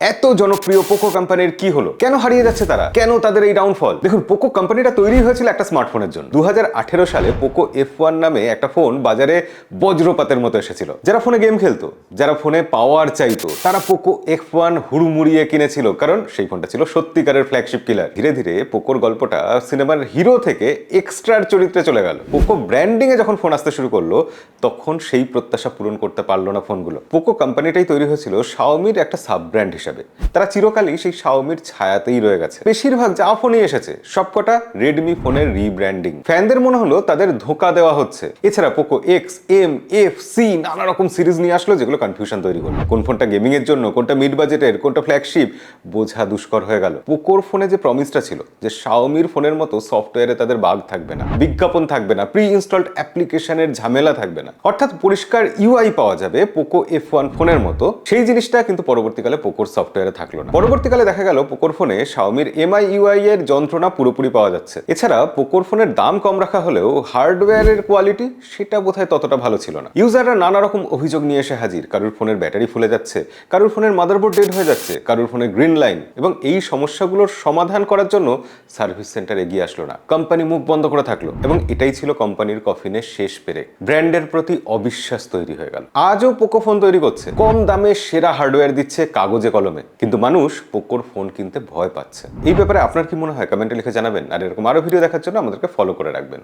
এত জনপ্রিয় পোকো কোম্পানির কি হলো? কেন হারিয়ে যাচ্ছে তারা? কেন তাদের এই ডাউনফল দেখুন, পোকো কোম্পানিটা তৈরি হয়েছিল একটা স্মার্টফোনের জন্য। দু হাজার আঠেরো সালে পোকো এফ ওয়ান নামে একটা ফোন বাজারে বজ্রপাতের মতো এসেছিল। যারা ফোনে গেম খেলতো, যারা ফোনে পাওয়ার চাইতো, তারা পোকো এফ ওয়ান হুড়মুড়িয়ে কিনেছিল। কারণ সেই ফোনটা ছিল সত্যিকারের ফ্ল্যাগশিপ কিলার ধীরে ধীরে পোকোর গল্পটা সিনেমার হিরো থেকে এক্সট্রার চরিত্রে চলে গেল। পোকো ব্র্যান্ডিংয়ে যখন ফোন আসতে শুরু করল, তখন সেই প্রত্যাশা পূরণ করতে পারল না ফোনগুলো পোকো কোম্পানিটাই তৈরি হয়েছিল শাওমির একটা সাব ব্র্যান্ড হিসাবে। তারা চিরকালই সেই শাওমির ছায়াতেই রয়ে গেছে। বেশিরভাগ যা ফোনই এসেছে, সবকটা রেডমি ফোনের রিব্র্যান্ডিং ফ্যানদের মনে হলো তাদের ধোকা দেওয়া হচ্ছে। এছাড়া Poco X M F C নানা রকম সিরিজ নিয়ে আসলো যেগুলো কনফিউশন তৈরি করল। কোন ফোনটা গেমিং এর জন্য, কোনটা মিড বাজেটের কোনটা ফ্ল্যাগশিপ বোঝা দুষ্কর হয়ে গেল। পোকোর ফোনে যে প্রমিসটা ছিল, যে শাওমির ফোনের মতো সফটওয়্যারে তাদের বাগ থাকবে না, বিজ্ঞাপন থাকবে না প্রি ইনস্টলড অ্যাপ্লিকেশনের ঝামেলা থাকবে না, অর্থাৎ পরিষ্কার ইউআই পাওয়া যাবে পোকো এফ ওয়ান ফোনের মতো, সেই জিনিসটা কিন্তু পরবর্তীকালে পোকোর সফটওয়্যারে থাকল না। পরবর্তীকালে দেখা গেল পোকোর ফোনে শাওমির এমআই ইউআই এর যন্ত্রণা পুরোপুরি পাওয়া যাচ্ছে। এছাড়া পোকোর ফোনের দাম কম রাখা হলেও হার্ডওয়্যারের কোয়ালিটি সেটা বোধহয় ততটা ভালো ছিল না। ইউজাররা নানা রকম অভিযোগ নিয়ে এসে হাজির। কারোর ফোনের ব্যাটারি ফুলে যাচ্ছে, কারোর ফোনের মাদারবোর্ড ডেড হয়ে যাচ্ছে, কারোর ফোনে গ্রিন লাইন এবং এই সমস্যাগুলোর সমাধান করার জন্য সার্ভিস সেন্টার এগিয়ে আসলো না। কোম্পানি মুখ বন্ধ করে থাকল এবং এটাই ছিল কোম্পানির কফিনের শেষ পেরে। ব্র্যান্ডের প্রতি অবিশ্বাস তৈরি হয়ে গেল। আজও পোকো ফোন তৈরি করছে। কম দামে সেরা হার্ডওয়্যার দিচ্ছে কাগজে কলমে। কিন্তু মানুষ পোকোর ফোন কিনতে ভয় পাচ্ছে। এই ব্যাপারে আপনার কি মনে হয়? কমেন্টে লিখে জানাবেন। আর এরকম আরও ভিডিও দেখার জন্য আমাদেরকে ফলো করে রাখবেন।